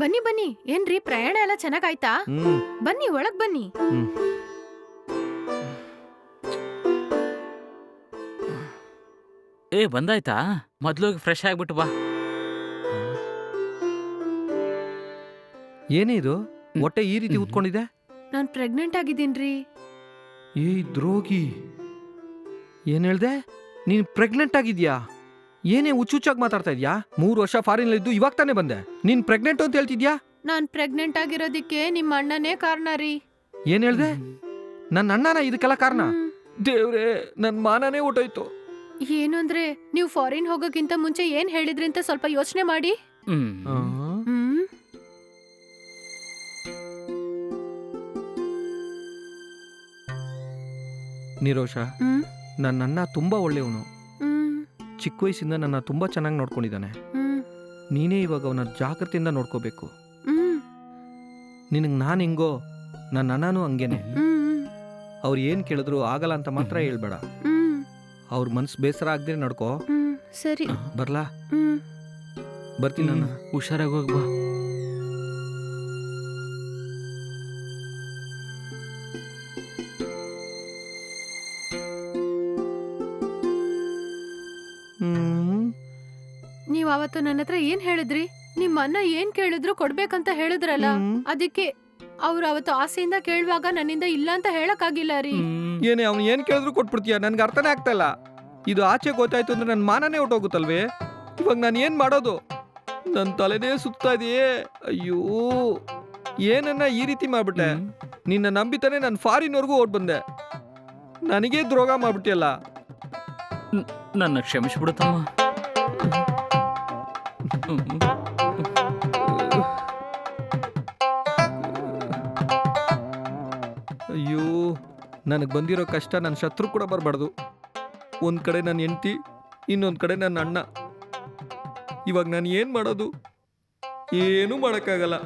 ಬನ್ನಿ ಬನ್ನಿ. ಏನ್ರಿ ಪ್ರಯಾಣ ಎಲ್ಲ ಚೆನ್ನಾಗಾಯ್ತಾ? ಹ್ಮ್. ಬನ್ನಿ ಒಳಗ್ ಬನ್ನಿ. ಹ್ಮ್. ಏ ಬಂದಾಯ್ತಾ? ಮೊದ್ಲೋಗಿ ಫ್ರೆಶ್ ಆಗ್ಬಿಟ್ಟು ಬಾ. ಏನೇ ಇದು? ಹೊಟ್ಟೆ ಈ ರೀತಿ ಉತ್ಕೊಂಡಿದೆ? ನಾನು ಪ್ರೆಗ್ನೆಂಟ್ ಆಗಿದ್ದೀನ್ರಿ. ಏ ದ್ರೋಗಿ ಏನ್ ಹೇಳ್ದೆ? ನೀನ್ ಪ್ರೆಗ್ನೆಂಟ್ ಆಗಿದ್ಯಾ ಏನೇ ಹುಚ್ಚುಚ್ಚಾಗಿ ಮಾತಾಡ್ತಾ ಇದ್ಯಾ? ಮೂರು ವರ್ಷ ಫಾರಿನ್ ಇದ್ದು ಇವಾಗ ತಾನೇ ಬಂದೆ. ನೀನ್ ಪ್ರೆಗ್ನೆಂಟ್ ಅಂತ ಹೇಳ್ತಿದ್ಯಾ? ನಾನ್ ಪ್ರೆಗ್ನೆಂಟ್ ಆಗಿರೋದಿಕ್ಕೆ ನಿಮ್ಮ ಅಣ್ಣನೇ ಕಾರಣ ರೀ. ಏನ್ ಹೇಳ್ದೆ? ನನ್ನ ಅಣ್ಣನ ಇದಕ್ಕೆಲ್ಲ ಕಾರಣ? ಹ್ಮ್. ದೇವ್ರೇ ನನ್ ಮಾನನೇ ಊಟೋಯ್ತು. ಏನು ಅಂದ್ರೆ ನೀವು ಫಾರಿನ್ ಹೋಗೋಕ್ಕಿಂತ ಮುಂಚೆ ಏನ್ ಹೇಳಿದ್ರಿ ಅಂತ ಸ್ವಲ್ಪ ಯೋಚನೆ ಮಾಡಿ. ಹ್ಮ್. ನಿರೋಷ ಹ್ಮ್. ನನ್ನ ಅಣ್ಣ ತುಂಬಾ ಒಳ್ಳೆಯವನು. ಚಿಕ್ಕ ವಯಸ್ಸಿಂದ ನನ್ನ ತುಂಬಾ ಚೆನ್ನಾಗಿ ನೋಡ್ಕೊಂಡಿದ್ದಾನೆ. ಹ್ಮ್. ನೀನೇ ಇವಾಗ ಅವನ ಜಾಗ್ರತೆಯಿಂದ ನೋಡ್ಕೋಬೇಕು. ಹ್ಮ್. ನಿನಗೆ ನಾನು ಹೆಂಗೋ ನನ್ನ ಅಣ್ಣನೂ ಹಂಗೇನೆ. ಹ್ಮ್ ಅವ್ರು ಏನು ಕೇಳಿದ್ರು ಆಗಲ್ಲ ಅಂತ ಮಾತ್ರ ಹೇಳ್ಬೇಡ. ಹ್ಮ್. ಅವ್ರ ಮನ್ಸು ಬೇಸರ ಆಗದೆ ನಡ್ಕೋ. ಹ್ಮ್ ಸರಿ. ಬರ್ಲಾ? ಹ್ಮ್. ಬರ್ತೀನಿ ನಾನು ಹುಷಾರಾಗಿ ಹೋಗ್ ಬಾ. ನೀವ್ ಅವತ್ತು ನನ್ನ ಹತ್ರ ಏನ್ ಹೇಳಿದ್ರಿ? ನಿಮ್ಮ ಅನ್ನ ಏನ್ ಕೇಳಿದ್ರು ಕೊಡ್ಬೇಕಂತ ಹೇಳಿದ್ರಲ್ಲ ಹ್ಮ್. ಅದಕ್ಕೆ ಅವ್ರು ಅವತ್ತು ಆಸೆಯಿಂದ ಕೇಳುವಾಗ ನನ್ನಿಂದ ಇಲ್ಲ ಅಂತ ಹೇಳಕ್ಕಾಗಿಲ್ಲ ರೀ. ಏನೇ ಅವ್ನು ಏನು ಕೇಳಿದ್ರು ಕೊಟ್ಬಿಡ್ತೀಯ? ನನ್ಗೆ ಅರ್ಥನೇ ಆಗ್ತಾ ಇಲ್ಲ ಇದು ಆಚೆ ಗೊತ್ತಾಯ್ತು ಅಂದ್ರೆ ನನ್ನ ಮಾನನೇ ಹೊಟ್ಟೋಗುತ್ತಲ್ವೇ ಇವಾಗ ನಾನು ಏನು ಮಾಡೋದು? ನನ್ನ ತಲೆನೇ ಸುತ್ತಾ ಇದೆಯೇ? ಅಯ್ಯೋ. ಏನನ್ನ ಈ ರೀತಿ ಮಾಡ್ಬಿಟ್ಟೆ? ನಿನ್ನ ನಂಬಿತಾನೆ ನಾನು ಫಾರಿನ್ವರೆಗೂ ಓಡ್ ಬಂದೆ. ನನಗೇ ದ್ರೋಗ ಮಾಡ್ಬಿಟ್ಟಿಯಲ್ಲ. ನನ್ನ ಕ್ಷಮಿಸ್ಬಿಡು ತಮ್ಮ. ಹ್ಮ್. ಅಯ್ಯೋ, ನನಗೆ ಬಂದಿರೋ ಕಷ್ಟ ನನ್ನ ಶತ್ರು ಕೂಡ ಬರಬಾರ್ದು. ಒಂದು ಕಡೆ ನನ್ನ ಹೆಂಡತಿ, ಇನ್ನೊಂದು ಕಡೆ ನನ್ನ ಅಣ್ಣ. ಇವಾಗ ನಾನು ಏನು ಮಾಡೋದು? ಏನೂ ಮಾಡೋಕ್ಕಾಗಲ್ಲ.